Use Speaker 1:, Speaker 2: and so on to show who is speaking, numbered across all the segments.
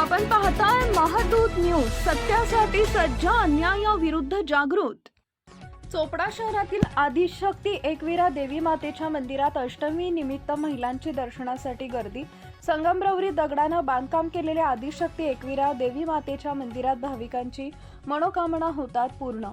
Speaker 1: आपण पाहताय महादूत न्यूज सत्यासाठी सज्ज अन्यायाविरुद्ध जागृत. चोपडा शहरातील आदिशक्ती एकविरा देवी मातेच्या मंदिरात अष्टमी निमित्त महिलांची दर्शनासाठी गर्दी. संगमरवरी दगडानं बांधकाम केलेल्या आदिशक्ती एकविरा देवी मातेच्या मंदिरात भाविकांची मनोकामना होतात पूर्ण.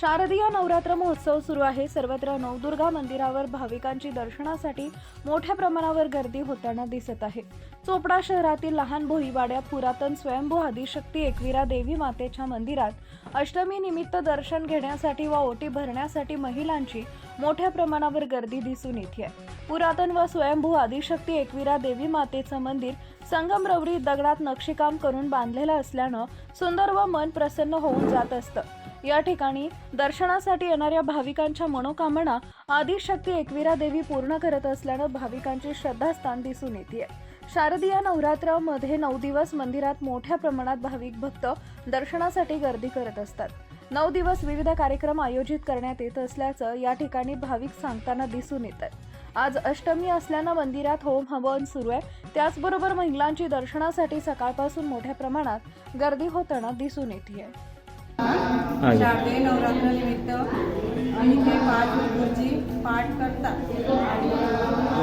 Speaker 1: शारदीय नवरात्र महोत्सव सुरू आहे. सर्वत्र नवदुर्गा मंदिरावर भाविकांची दर्शनासाठी मोठ्या प्रमाणावर गर्दी होताना दिसत आहे. चोपडा शहरातील लहान भोईवाड्या पुरातन स्वयंभू आदिशक्ती एकविरा देवी मातेच्या मंदिरात अष्टमी निमित्त दर्शन घेण्यासाठी व ओटी भरण्यासाठी महिलांची मोठ्या प्रमाणावर गर्दी दिसून येते पुरातन व स्वयंभू आदिशक्ती एकविरा देवी मातेचं मंदिर संगमरवरी दगडात नक्षीकाम करून बांधलेलं असल्यानं सुंदर व मन प्रसन्न होऊन जात असतं. या ठिकाणी दर्शनासाठी येणाऱ्या भाविकांच्या मनोकामना आदिशक्ती एकविरा देवी पूर्ण करत असल्यानं भाविकांची श्रद्धास्थान दिसून येते शारदीय नवरात्रामध्ये नऊ दिवस मंदिरात मोठ्या प्रमाणात भाविक भक्त दर्शनासाठी गर्दी करत असतात. नऊ दिवस विविध कार्यक्रम आयोजित करण्यात येत असल्याचं या ठिकाणी भाविक सांगताना दिसून येत आहे. आज अष्टमी असल्यानं मंदिरात होम हवन सुरू आहे. त्याचबरोबर महिलांची दर्शनासाठी सकाळपासून मोठ्या प्रमाणात गर्दी होताना दिसून येते
Speaker 2: आहे.
Speaker 3: शारदीय नवरात्र निमित्त आम्ही ते पाच गुरुजी पाठ करतात. आणि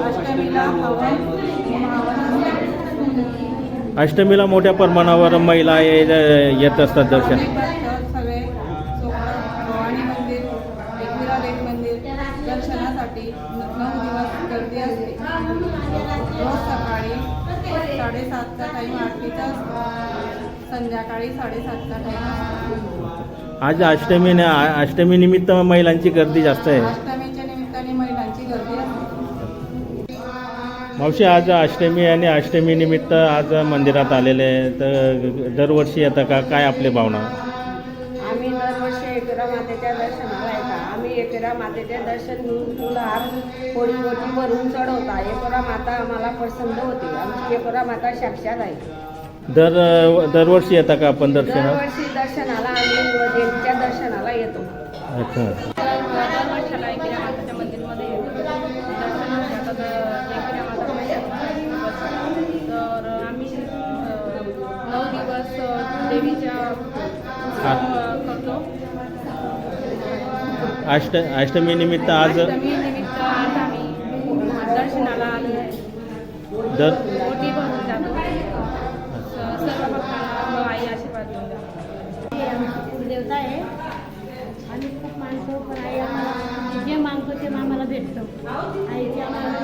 Speaker 3: अष्टमीला हवन
Speaker 2: अष्टमीला मोठ्या प्रमाणावर महिला ये- येत असतात दर्शन
Speaker 3: आम्ही भक्त सगळे चोपडा भवानी मंदिर एकविरा देवी मंदिर दर्शनासाठी नऊ दिवस गर्दी असते. रोज सकाळी साडेसातचा टाईम आरतीचा संध्याकाळी साडेसातचा टाईम
Speaker 2: आज अष्टमी अष्टमी निमित्त महिलांची गर्दी जास्त आहे.
Speaker 3: अष्टमीच्या निमित्ताने महिलांची गर्दी असते.
Speaker 2: मावशी आज अष्टमी आणि अष्टमी निमित्त आज मंदिरात आलेले आहे तर दरवर्षी येतं का? काय आपली भावना?
Speaker 4: एकरा मातेचे दर्शन घेऊन फुलहार मोठी भरून चढवता एकरा माता आम्हाला पसंत होती. आमची एकरा माता साक्षात आहे
Speaker 2: दर दरवर्षी येतं का आपण दर्शनात
Speaker 4: दरवर्षी दर्शनाला आम्ही देवीच्या दर्शनाला येतो.
Speaker 2: अच्छा.
Speaker 5: दरवर्षाला एकविरा माताच्या मंदिरमध्ये येतो दर्शनासाठी एकविरा माता तर आम्ही नऊ दिवस देवीच्या
Speaker 2: अष्ट अष्टमी निमित्त आज
Speaker 5: अष्टमी निमित्त आज आम्ही दर्शनाला आलो आहे.
Speaker 2: दर
Speaker 5: ओटी भरून जातो. स- सर्व भक्तांना आई आशीर्वाद देऊन जातो.
Speaker 6: हे आमची कुलदेवता आहे. आम्ही खूप मानतो पण आई आम्हाला जे मागतो ते आम्हाला भेटतं. आईची आम्हाला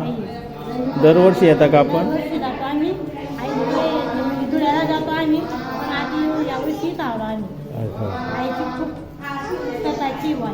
Speaker 6: आई आहे.
Speaker 2: दरवर्षी येतं का आपण?
Speaker 6: दरवर्षी जातो आम्ही. आई धुळ्याला जातो आम्ही पण आधी यावर्षी आलो आम्ही.
Speaker 2: अच्छा.
Speaker 6: आईची खूप 拜拜纪委